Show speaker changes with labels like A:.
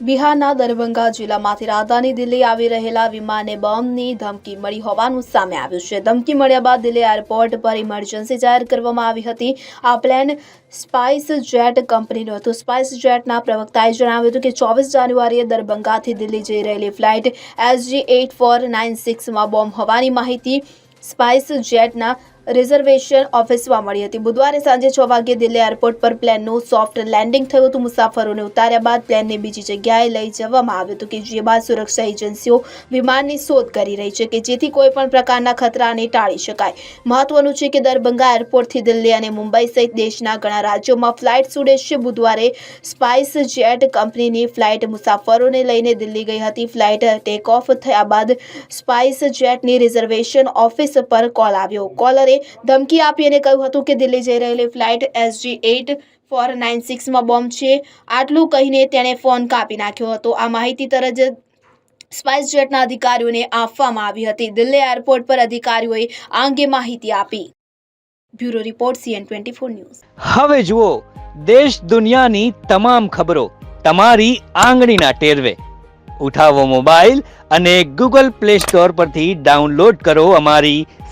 A: બિહારના દરભંગા જિલ્લામાંથી રાજધાની દિલ્હી આવી રહેલા વિમાને બોમ્બની ધમકી મળી હોવાનું સામે આવ્યું છે. ધમકી મળ્યા બાદ દિલ્હી એરપોર્ટ પર ઇમરજન્સી જાહેર કરવામાં આવી હતી. આ પ્લેન સ્પાઇસ જેટ કંપનીનું હતું. સ્પાઇસ જેટના પ્રવક્તાએ જણાવ્યું હતું કે ચોવીસ જાન્યુઆરીએ દરભંગાથી દિલ્હી જઈ રહેલી flight SG eight four nine સિક્સમાં bomb હોવાની માહિતી સ્પાઇસ જેટના રિઝર્વેશન ઓફિસમાં મળી હતી. બુધવારે સાંજે છ વાગ્યે દિલ્હી એરપોર્ટ પર પ્લેનનું સોફ્ટ લેન્ડિંગ થયું હતું. મુસાફરોને ઉતાર્યા બાદ પ્લેનને બીજી જગ્યાએ લઈ જવામાં આવ્યું હતું કે જે બાદ સુરક્ષા એજન્સીઓ વિમાનની શોધ કરી રહી છે કે જેથી કોઈપણ પ્રકારના ખતરાને ટાળી શકાય. મહત્વનું છે કે દરભંગા એરપોર્ટથી દિલ્હી અને મુંબઈ સહિત દેશના ઘણા રાજ્યોમાં ફ્લાઇટ છૂટે છે. બુધવારે સ્પાઇસ જેટ કંપનીની ફ્લાઇટ મુસાફરોને લઈને દિલ્હી ગઈ હતી. ફ્લાઇટ ટેક ઓફ થયા બાદ સ્પાઇસ જેટની રિઝર્વેશન ઓફિસ પર કોલ આવ્યો. કોલરે ધમકી આપી અને કહ્યું હતું કે દિલ્હી જઈ રહેલી flight SG eight four nine સિક્સમાં bomb છે. આટલું કહીને તેણે ફોન કાપી નાખ્યો હતો. આ માહિતી તરત જ સ્પાઇસ અધિકારીઓને આપવામાં આવી હતી. દિલ્હી એરપોર્ટ પર અધિકારીઓએ આ અંગે માહિતી આપી. Bureau report CN twenty four news.
B: હવે જુઓ, દેશ દુનિયાની તમામ ખબરો તમારી આંગળીના ટેરવે. ઉઠાવો મોબાઈલ અને ગૂગલ પ્લે સ્ટોર પરથી ડાઉનલોડ કરો અમારી